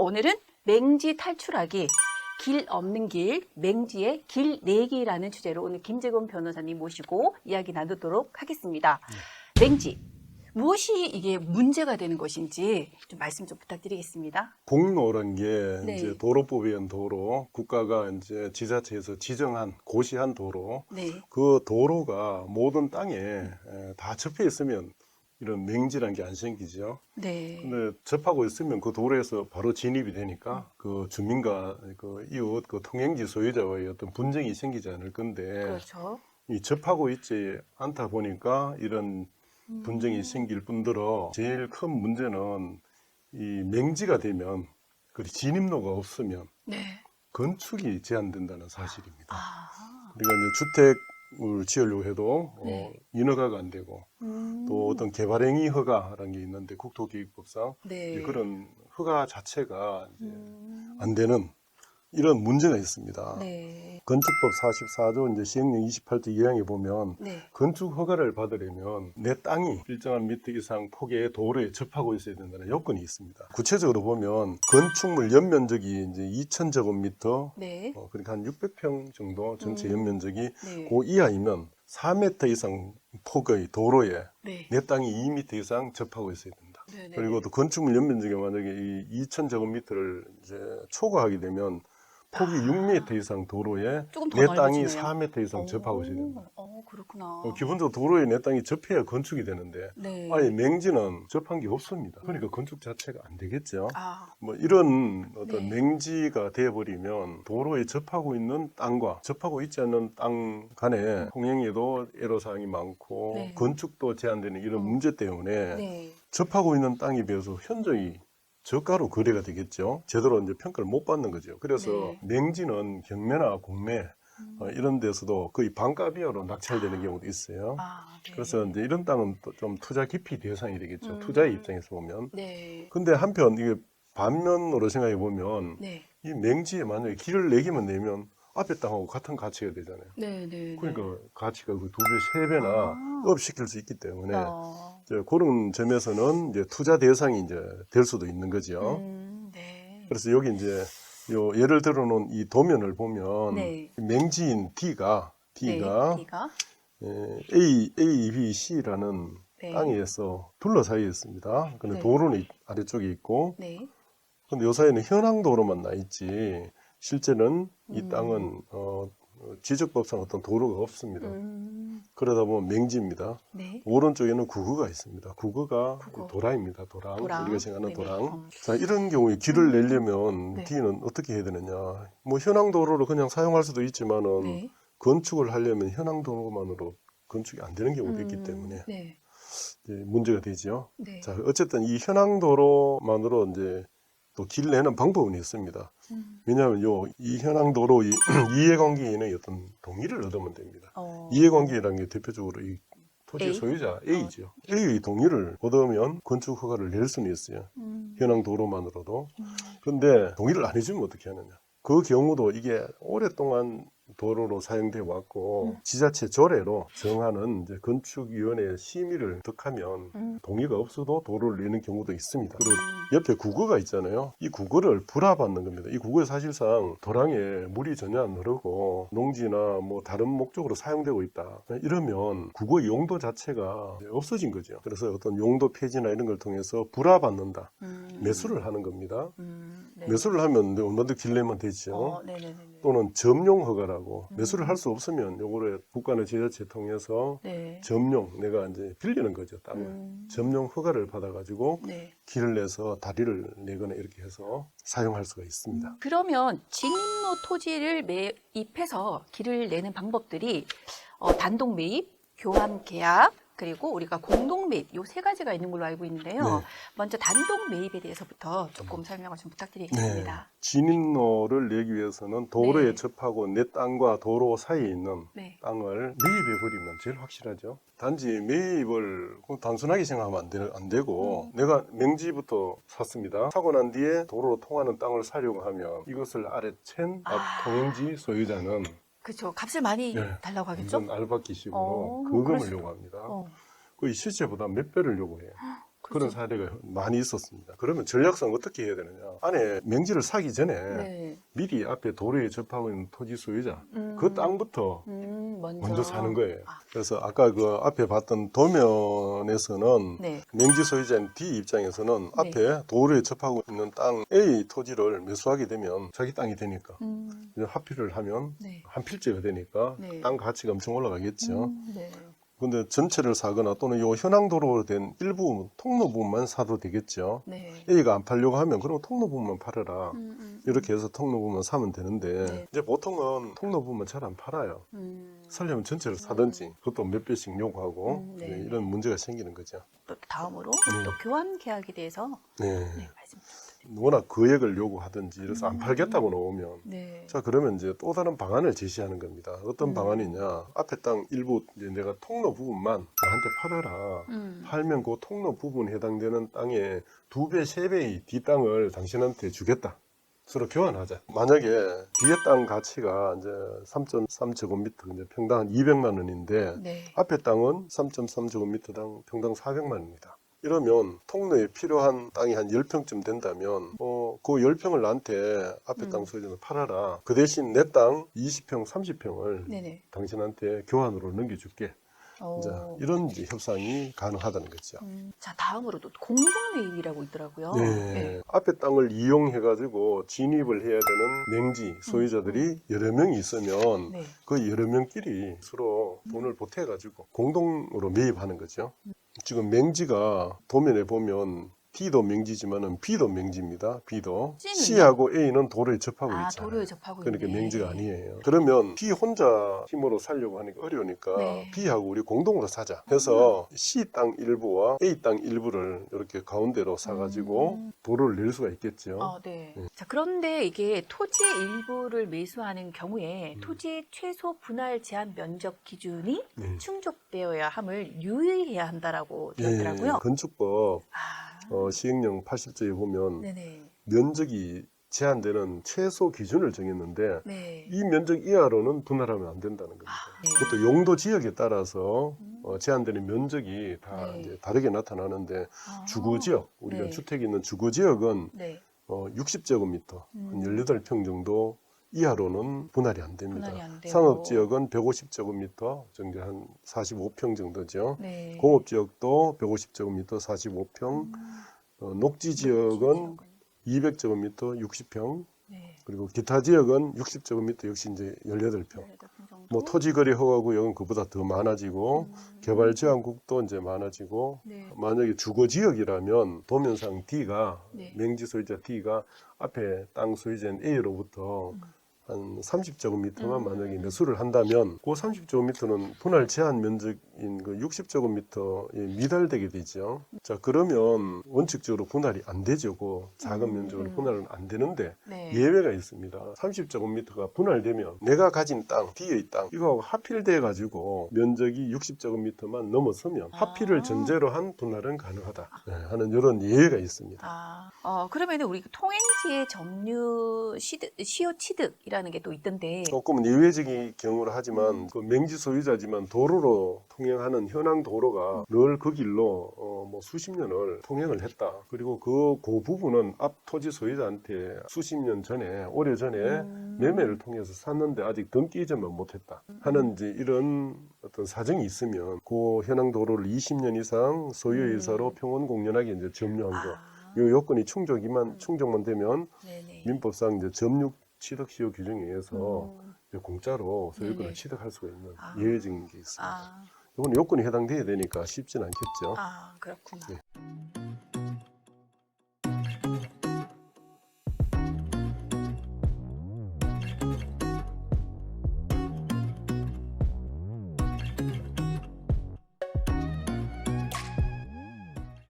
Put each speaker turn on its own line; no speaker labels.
오늘은 맹지 탈출하기 길 없는 길, 맹지의 길 내기라는 주제로 오늘 김재곤 변호사님 모시고 이야기 나누도록 하겠습니다. 맹지 무엇이 이게 문제가 되는 것인지 좀 말씀 좀 부탁드리겠습니다.
공로란 게
네.
이제 도로법에 의한 도로, 국가가 이제 지자체에서 지정한 고시한 도로,
네.
그 도로가 모든 땅에 에, 다 접해 있으면 이런 맹지란 게안 생기죠.
네.
근데 접하고 있으면 그 도로에서 바로 진입이 되니까 그 주민과 그 이웃 그 통행지 소유자와의 어떤 분쟁이 생기지 않을 건데
그렇죠.
이 접하고 있지 않다 보니까 이런
음.
분쟁이 생길 뿐더러 제일 큰 문제는 이 맹지가 되면 그 진입로가 없으면
네.
건축이 제한된다는 사실입니다.
아.
그러니까 이제 주택을 지으려고 해도 어,
네.
인허가가 안 되고
음.
또 어떤 개발행위 허가라는 게 있는데 국토기획법상
네.
그런 허가 자체가
음.
안 되는 이런 문제가 있습니다.
네.
건축법 44조 이제 시행령 28조 2항에 보면
네.
건축 허가를 받으려면 내 땅이 일정한 미터 이상 폭의 도로에 접하고 있어야 된다는 요건이 있습니다. 구체적으로 보면 건축물 연면적이 이제 2,000제곱미터,
네.
어, 그러니까 한 600평 정도 전체
음.
연면적이
네.
그 이하이면 4m 이상 폭의 도로에
네.
내 땅이 2m 이상 접하고 있어야 된다.
네, 네.
그리고 또 건축물 연면적이 만약에 이 2,000제곱미터를 이제 초과하게 되면 폭이 6m 이상 도로에
조금 더
내 땅이
넓어지네요.
4m 이상 접하고 있어야 된다.
어, 그렇구나.
어, 기본적으로 도로에 내 땅이 접해야 건축이 되는데
네.
아예 맹지는 접한 게 없습니다. 그러니까 건축 자체가 안 되겠죠.
아,
뭐 이런 어떤
네.
맹지가 되어버리면 도로에 접하고 있는 땅과 접하고 있지 않는 땅 간에 통행에도 애로사항이 많고
네.
건축도 제한되는 이런
어.
문제 때문에
네.
접하고 있는 땅에 비해서 현저히 저가로 거래가 되겠죠. 제대로 이제 평가를 못 받는 거죠. 그래서
네.
맹지는 경매나 공매
음.
어, 이런 데서도 거의 반값 이하로 낙찰되는 경우도 있어요.
아, 네.
그래서 이제 이런 땅은 또 좀 투자 깊이 대상이 되겠죠.
음.
투자의 입장에서 보면.
네.
근데 한편 이게 반면으로 생각해 보면
네.
이 맹지에 만약에 길을 내기만 내면 앞에 땅하고 같은 가치가 되잖아요.
네, 네.
그러니까 가치가 그 두 배, 세 배나
아.
업시킬 수 있기 때문에
어.
이제 그런 점에서는 이제 투자 대상이 이제 될 수도 있는 거죠.
음, 네.
그래서 여기 이제 요 예를 들어 놓은 이 도면을 보면
네.
맹지인 D가 D가
네, D가
에, A, A, B, C라는
네.
땅에서 둘러싸여 있습니다. 근데
네.
도로는 이- 아래쪽에 있고,
네.
근데 요 사이에는 현황 도로만 나 있지, 실제는 이
음.
땅은 어, 지적법상 어떤 도로가 없습니다.
음,
그러다 보면 맹지입니다.
네.
오른쪽에는 구거가 있습니다. 구거가
구거.
도랑입니다. 도랑.
도랑.
우리가 생각하는
네네.
도랑.
음.
자, 이런 경우에 길을 내려면
네.
D는 어떻게 해야 되느냐. 뭐 현황 도로를 그냥 사용할 수도 있지만은
네.
건축을 하려면 현황 도로만으로 건축이 안 되는 경우도 있기
음,
때문에
네.
이제 문제가 되죠.
네.
자, 어쨌든 이 현황 도로만으로 이제 또 길 내는 방법은 있습니다.
음.
왜냐하면 요 이 현황 도로 이 이해관계인의 어떤 동의를 얻으면 됩니다.
어.
이해관계라는 게 대표적으로 이 토지
A?
소유자 A죠. A의 동의를 얻으면 건축 허가를 낼 수는 있어요.
음.
현황 도로만으로도.
음.
그런데 동의를 안 해주면 어떻게 하느냐. 그 경우도 이게 오랫동안 도로로 사용돼 왔고
음.
지자체 조례로 정하는 이제 건축위원회 심의를 득하면
음.
동의가 없어도 도로를 내는 경우도 있습니다. 그리고
음.
옆에 국어가 있잖아요. 이 국어를 불화받는 겁니다. 이 국어 사실상 도랑에 물이 전혀 안 흐르고 농지나 뭐 다른 목적으로 사용되고 있다. 이러면 국어 용도 자체가 없어진 거죠. 그래서 어떤 용도 폐지나 이런 걸 통해서 불화받는다.
음.
매수를 하는 겁니다.
음. 네.
매수를 하면 얼마든지 길내면 되죠.
어, 네네네.
또는 점용 허가라고
음.
매수를 할 수 없으면 요거를 국가나 지자체 통해서
네.
점용 내가 이제 빌리는 거죠 땅을
음.
점용 허가를 받아가지고
네.
길을 내서 다리를 내거나 이렇게 해서 사용할 수가 있습니다.
그러면 진입로 토지를 매입해서 길을 내는 방법들이 어, 단독 매입, 교환 계약, 그리고 우리가 공동 매입 요 세 가지가 있는 걸로 알고 있는데요.
네.
먼저 단독 매입에 대해서부터 조금 설명을 좀 부탁드리겠습니다.
진입로를 내기 위해서는 도로에
네.
접하고 내 땅과 도로 사이에 있는
네.
땅을 매입해 버리면 제일 확실하죠. 단지 매입을 단순하게 생각하면 안, 되, 안 되고
음.
내가 맹지부터 샀습니다. 사고 난 뒤에 도로로 통하는 땅을 사려고 하면 이것을 아래 챈
아.
통행지 소유자는
그렇죠. 값을 많이
네.
달라고 하겠죠?
완전 알바 기식으로
어, 수도.
요구합니다.
어,
거의 실제보다 몇 배를 요구해요. 그런. 사례가 많이 있었습니다. 그러면 전략상 어떻게 해야 되느냐? 안에 맹지를 사기 전에
네.
미리 앞에 도로에 접하고 있는 토지 소유자
음.
그 땅부터
음, 먼저.
먼저 사는 거예요.
아.
그래서 아까 그 앞에 봤던 도면에서는
네.
맹지 소유자인 D 입장에서는
네.
앞에 도로에 접하고 있는 땅 A 토지를 매수하게 되면 자기 땅이 되니까
음,
합필을 하면
네.
한 필지가 되니까
네.
땅 가치가 엄청 올라가겠죠.
음, 네.
근데 전체를 사거나 또는 요 현황도로로 된 일부 통로 부분만 사도 되겠죠.
네.
A가 안 팔려고 하면 그럼 통로 부분만 팔아라.
음, 음,
이렇게 해서 통로 부분만 사면 되는데
네.
이제 보통은 통로 부분만 잘 안 팔아요.
음.
살려면 전체를 사든지 그것도 몇 배씩 요구하고
음, 네.
네, 이런 문제가 생기는 거죠.
또 다음으로
네.
또 교환 계약에 대해서
네.
네.
워낙 거액을 요구하든지 이래서 안
음.
팔겠다고 나오면
네.
자 그러면 이제 또 다른 방안을 제시하는 겁니다. 어떤
음.
방안이냐? 앞에 땅 일부 내가 통로 부분만 나한테 팔아라.
음.
팔면 그 통로 부분에 해당되는 땅의 두 배, 세 배의 뒷 땅을 당신한테 주겠다. 서로 교환하자. 만약에 뒤에 땅 가치가 이제 3.3제곱미터, 이제 평당 한 200만 원인데
네.
앞에 땅은 3.3제곱미터당 평당 400만 원입니다. 이러면 통로에 필요한 땅이 한 10평쯤 된다면 어, 그 10평을 나한테 앞에
음.
땅 소유자는 팔아라. 그 대신 내 땅 20평, 30평을
네네.
당신한테 교환으로 넘겨줄게.
어.
이제 이런 이제 협상이 가능하다는 거죠.
음, 자 다음으로도 공동 매입이라고 있더라고요.
네. 앞에 땅을 이용해 가지고 진입을 해야 되는 맹지 소유자들이 여러 명이 있으면
네.
그 여러 명끼리 서로 돈을 보태 가지고 공동으로 매입하는 거죠. 지금 맹지가 도면에 보면 D도 맹지지만은 B도 맹지입니다. B도
C는요?
C하고 A는 도로에 접하고
아
있잖아요.
도로에 접하고
그러니까
있네.
맹지가 아니에요. 그러면 B 혼자 힘으로 살려고 하니까 어려우니까
네.
B하고 우리 공동으로 사자. 해서 C 땅 일부와 A 땅 일부를 이렇게 가운데로 사가지고
음.
도로를 낼 수가 있겠죠.
아, 네.
네.
자, 그런데 이게 토지의 일부를 매수하는 경우에
음.
토지의 최소 분할 제한 면적 기준이
네.
충족되어야 함을 유의해야 한다라고
예,
되었더라고요.
건축법
아,
어, 시행령 80조에 보면
네네.
면적이 제한되는 최소 기준을 정했는데
네.
이 면적 이하로는 분할하면 안 된다는 겁니다.
아, 네.
그것도 용도 지역에 따라서
음.
어, 제한되는 면적이 다
네.
이제 다르게 나타나는데
아,
주거 지역 우리가
네.
주택이 있는 주거 지역은
네.
어, 60제곱미터,
음.
한 18평 정도 이하로는 분할이 안 됩니다.
분할이 안 되고.
상업 지역은 150제곱미터, 정도 한 45평 정도죠.
네.
공업 지역도 150제곱미터, 45평,
음,
어, 녹지 지역은 200제곱미터, 60평,
네.
그리고 기타 지역은 60제곱미터 역시 이제 18평.
18평 정도.
뭐 토지거래 허가구역은 그보다 더 많아지고
음.
개발 제한국도 이제 많아지고
네.
만약에 주거 지역이라면 도면상 D가
네.
맹지 소유자 D가 앞에 땅 소유자인 A로부터
음.
한 30제곱미터만
음.
만약에 매수를 한다면 그 30제곱미터는 분할 제한 면적인 그 60제곱미터에 미달되게 되죠. 자 그러면 원칙적으로 분할이 안 되죠. 그 작은
음.
면적으로 분할은 안 되는데
네.
예외가 있습니다. 30제곱미터가 분할되면 내가 가진 땅, D의 땅 이거하고 합필돼 가지고 면적이 60제곱미터만 넘어서면
아.
합필을 전제로 한 분할은 가능하다 네, 하는 이런 예외가 있습니다.
아, 어, 그러면 우리 통행지의 점유 시드, 시효 취득이라 는 게 또 있던데.
조금은 예외적인 경우를
음.
하지만 그 맹지 소유자지만 도로로 통행하는 현황 도로가 늘 그 길로 어, 뭐 수십 년을 통행을 했다. 그리고 그, 그 부분은 앞 토지 소유자한테 수십 년 전에 오래 전에
음.
매매를 통해서 샀는데 아직 등기 이전만 못했다 하는 이제 이런 어떤 사정이 있으면 그 현황 도로를 20년 이상 소유의사로
음.
평원 공연하게 이제 점유한 거.
아,
이 요건이 충족이만
음.
충족만 되면
네네.
민법상 이제 점육 취득 시효 규정에 의해서
음.
공짜로 소유권을
네네.
취득할 수가 있는
아.
예외적인 게 있습니다.
아,
이건 요건이 해당돼야 되니까 쉽진 않겠죠.
아, 그렇구나.
네.